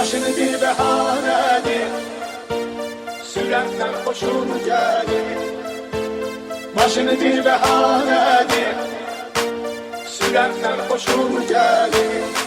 Başını bir behanedir Sürenler hoşun gelir Başını bir behanedir Sürenler hoşun gelir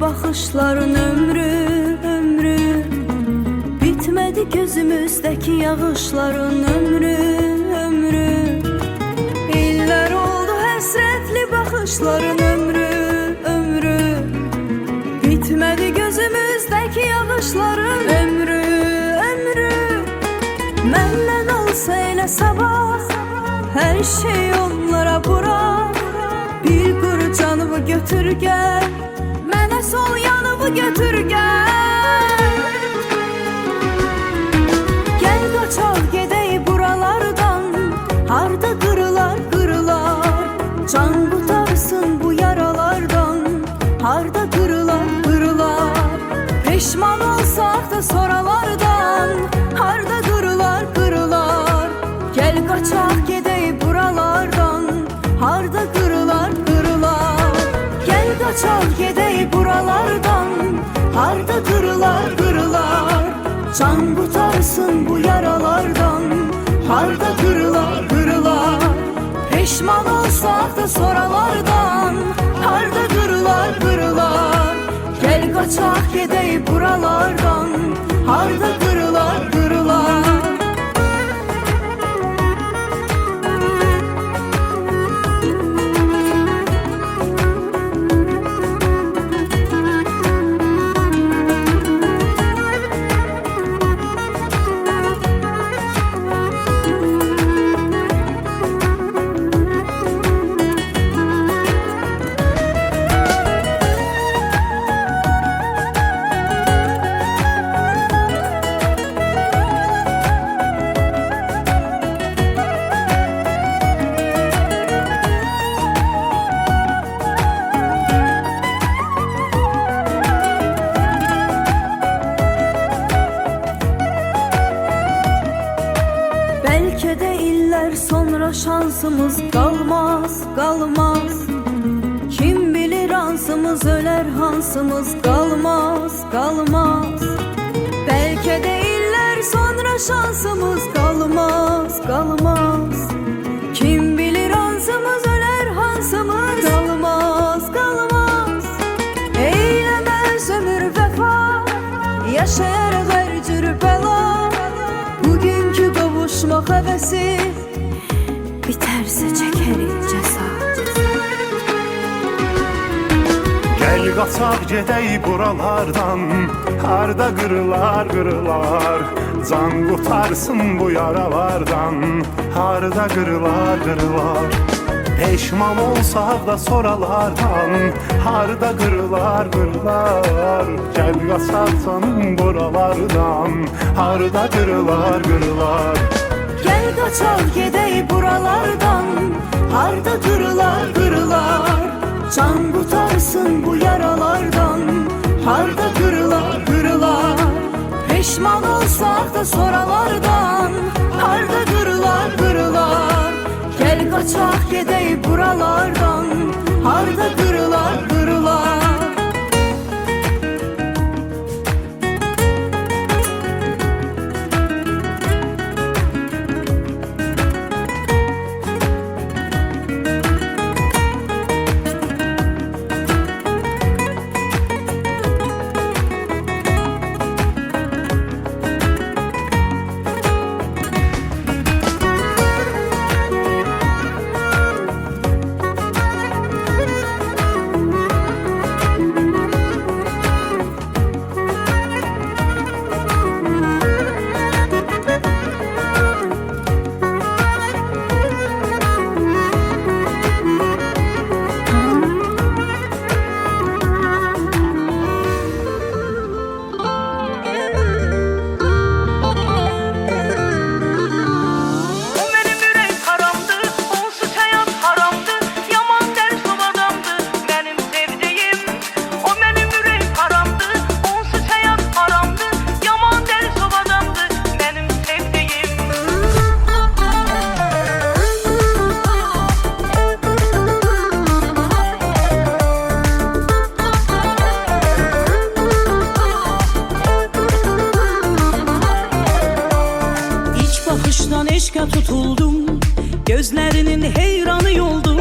baxışların ömrü, ömrü. Bitmədi gözümüzdəki yağışların ömrü, ömrü. İllər oldu həsrətli baxışların ömrü, ömrü. Bitmədi gözümüzdəki yağışların ömrü, ömrü. Məndən olsa elə sabah Hər şey onlara bırak. Bir quru canımı götür gəl sol yanımı götür gəl Gəl qaçaq gedək buralardan Harda qırılar qırılar Can qutarsın bu yaralardan Harda qırılar qırılar Peşman olsaq da soralardan Qaçaq gedək buralardan Harda qırılar qırılar Can qutarsın bu yaralardan Harda qırılar qırılar Peşman olsaq da soralardan Harda qırılar qırılar Gəl qaçaq gedək buralardan Harda qırılar qırılar Gider sonra şansımız kalmaz kalmaz. Kim bilir ansımız öler hansımız kalmaz kalmaz. Belki de iller sonra şansımız kalmaz kalmaz. Kim bilir ansımız öler hansımız kalmaz kalmaz. Eylemez ömür vefa yaşayarak her cürüp bela Bugünkü kavuşmak hevesi qaçaq gedək buralardan Harda qırılar qırılar Can qutarsın bu yaralardan. Harda qırılar qırılar Peşman olsaq da soralardan Harda qırılar qırılar Gəl qaçaq canım buralardan. Harda qırılar qırılar Gəl qaçaq gedək buralardan Harda qırılar qırılar Can tutarsın bu yaralardan. Harda kırıla kırıla. Pişman olsak da soralardan. Harda kırıla kırıla. Gel kaçak gedey buralardan. Harda kırıla aşka tutuldum. Gözlerinin heyranı oldum.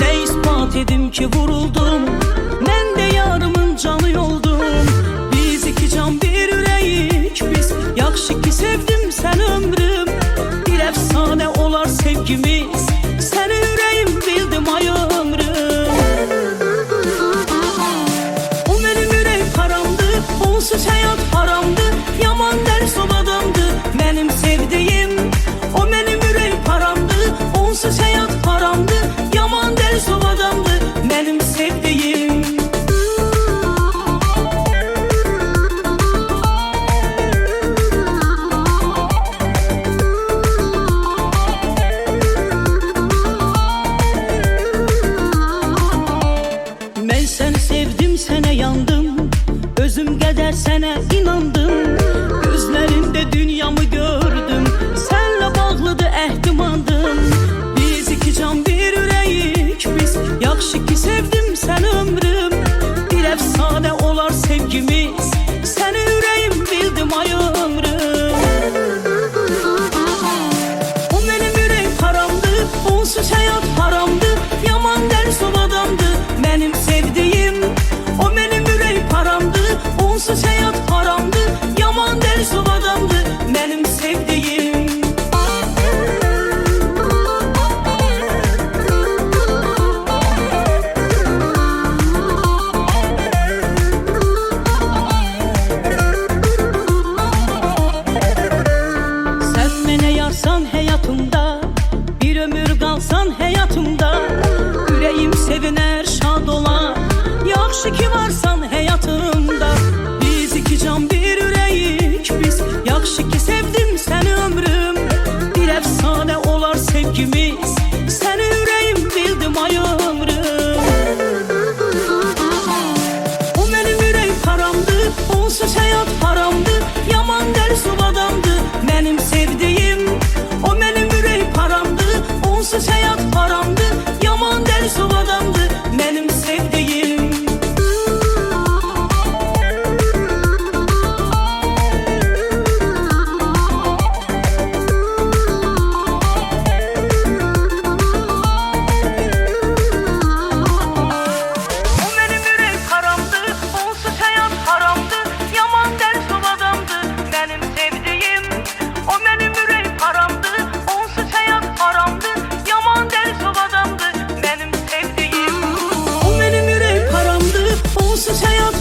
Ne ispat edim ki vuruldum. Ben de yarımın canı oldum. Biz iki can bir üreyik biz. Yakşı ki sevdim sen ömrü Send us. karşı kim varsa 是想要。